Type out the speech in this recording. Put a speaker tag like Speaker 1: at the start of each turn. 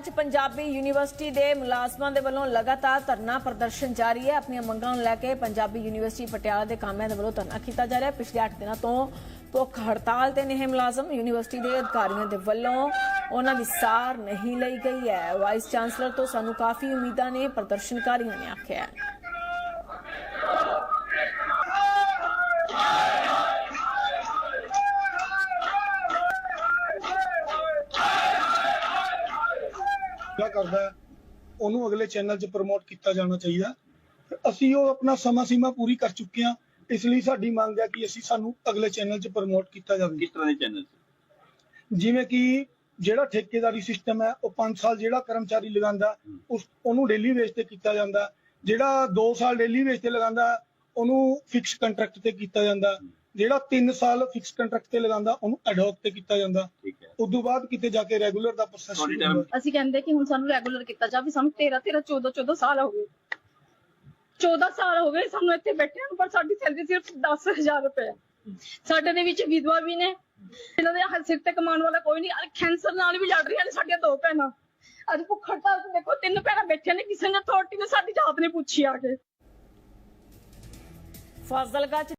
Speaker 1: 'ਚ ਪੰਜਾਬੀ ਯੂਨੀਵਰਸਿਟੀ ਦੇ ਮੁਲਾਜ਼ਮਾਂ ਦੇ ਵੱਲੋਂ ਲਗਾਤਾਰ ਧਰਨਾ ਪ੍ਰਦਰਸ਼ਨ ਜਾਰੀ ਹੈ। ਆਪਣੀਆਂ ਮੰਗਾਂ ਨੂੰ ਲੈ ਕੇ ਪੰਜਾਬੀ ਯੂਨੀਵਰਸਿਟੀ ਪਟਿਆਲਾ ਦੇ ਕਾਮਿਆਂ ਦੇ ਵੱਲੋਂ ਧਰਨਾ ਕੀਤਾ ਜਾ ਰਿਹਾ। ਪਿਛਲੇ 8 ਦਿਨਾਂ ਤੋਂ ਭੁੱਖ ਹੜਤਾਲ ਤੇ ਨੇ ਮੁਲਾਜ਼ਮ। ਯੂਨੀਵਰਸਿਟੀ ਦੇ ਅਧਿਕਾਰੀਆਂ ਦੇ ਵੱਲੋਂ ਉਹਨਾਂ ਦੀ ਸਾਰ ਨਹੀਂ ਲਈ ਗਈ ਹੈ। ਵਾਈਸ ਚਾਂਸਲਰ ਤੋਂ ਸਾਨੂੰ ਕਾਫੀ ਉਮੀਦਾਂ ਨੇ, ਪ੍ਰਦਰਸ਼ਨਕਾਰੀਆਂ ਨੇ ਆਖਿਆ
Speaker 2: ਕਿਆ ਕਰਦਾ ਉਹਨੂੰ ਅਗਲੇ ਚੈਨਲ 'ਚ ਪ੍ਰਮੋਟ ਕੀਤਾ ਜਾਣਾ ਚਾਹੀਦਾ ਅਸੀਂ ਉਹ ਆਪਣਾ ਸਮਾਂ ਸੀਮਾ ਪੂਰੀ ਕਰ ਚੁੱਕੇ ਹਾਂ ਇਸ ਲਈ ਸਾਡੀ ਮੰਗ ਹੈ ਕਿ ਅਸੀਂ ਸਾਨੂੰ ਅਗਲੇ ਚੈਨਲ 'ਚ ਪ੍ਰਮੋਟ ਕੀਤਾ ਜਾਵੇ।
Speaker 3: ਕਿਸ ਤਰ੍ਹਾਂ ਦੇ ਚੈਨਲ
Speaker 2: ਜਿਵੇਂ ਕਿ ਜਿਹੜਾ ਠੇਕੇਦਾਰੀ ਸਿਸਟਮ ਹੈ ਉਹ 5 ਸਾਲ ਜਿਹੜਾ ਕਰਮਚਾਰੀ ਲਗਾਉਂਦਾ ਉਸ ਉਹਨੂੰ ਡੇਲੀ ਵੇਜ ਤੇ ਕੀਤਾ ਜਾਂਦਾ। ਜਿਹੜਾ 2 ਸਾਲ ਡੇਲੀ ਵੇਜ ਤੇ ਲਗਾਉਂਦਾ ਉਹਨੂੰ ਫਿਕਸ ਕੰਟਰੈਕਟ ਤੇ ਕੀਤਾ ਜਾਂਦਾ। ਜਿਹੜਾ 3 ਸਾਲ ਫਿਕਸ ਕੰਟਰੈਕਟ ਤੇ ਲਗਾਉਂਦਾ ਉਹਨੂੰ ਐਡਹੌਕ ਤੇ ਕੀਤਾ ਜਾਂਦਾ।
Speaker 3: ਠੀਕ ਹੈ।
Speaker 2: ਉਸ ਤੋਂ ਬਾਅਦ ਕਿਤੇ ਜਾ ਕੇ ਰੈਗੂਲਰ ਦਾ ਪ੍ਰੋਸੈਸ
Speaker 4: ਅਸੀਂ ਕਹਿੰਦੇ ਕਿ ਹੁਣ ਸਾਨੂੰ ਰੈਗੂਲਰ ਕੀਤਾ ਜਾਵੇ ਸਾਨੂੰ 13 13 14 14 ਸਾਲ ਹੋ ਗਏ। 14 ਸਾਲ ਹੋ ਗਏ ਸਾਨੂੰ ਇੱਥੇ ਬੈਠਿਆਂ ਨੂੰ ਪਰ ਸਾਡੀ ਸੈਲਰੀ ਸਿਰਫ 10000 ਰੁਪਏ ਹੈ। ਸਾਡੇ ਦੇ ਵਿੱਚ ਵਿਧਵਾ ਵੀ ਨੇ। ਇਹਨਾਂ ਦੇ ਹੱਥ ਸਿਰ ਤੇ ਕਮਾਉਣ ਵਾਲਾ ਕੋਈ ਨਹੀਂ। ਕੈਂਸਰ ਨਾਲ ਵੀ ਲੜ ਰਹੀਆਂ ਨੇ ਸਾਡੀਆਂ ਦੋ ਭੈਣਾਂ। ਅੱਜ ਭੁੱਖ ਹੜਤਾਲ ਤੇ ਦੇਖੋ ਤਿੰਨ ਭੈਣਾਂ ਬੈਠੀਆਂ ਨੇ ਕਿਸੇ ਨੇ ਅਥਾਰਟੀ ਨੇ ਸਾਡੀ ਜਾਤ ਨੇ ਪੁੱਛੀ ਆ ਕੇ।
Speaker 1: ਫਾਜ਼ਿਲਕਾ 'ਚ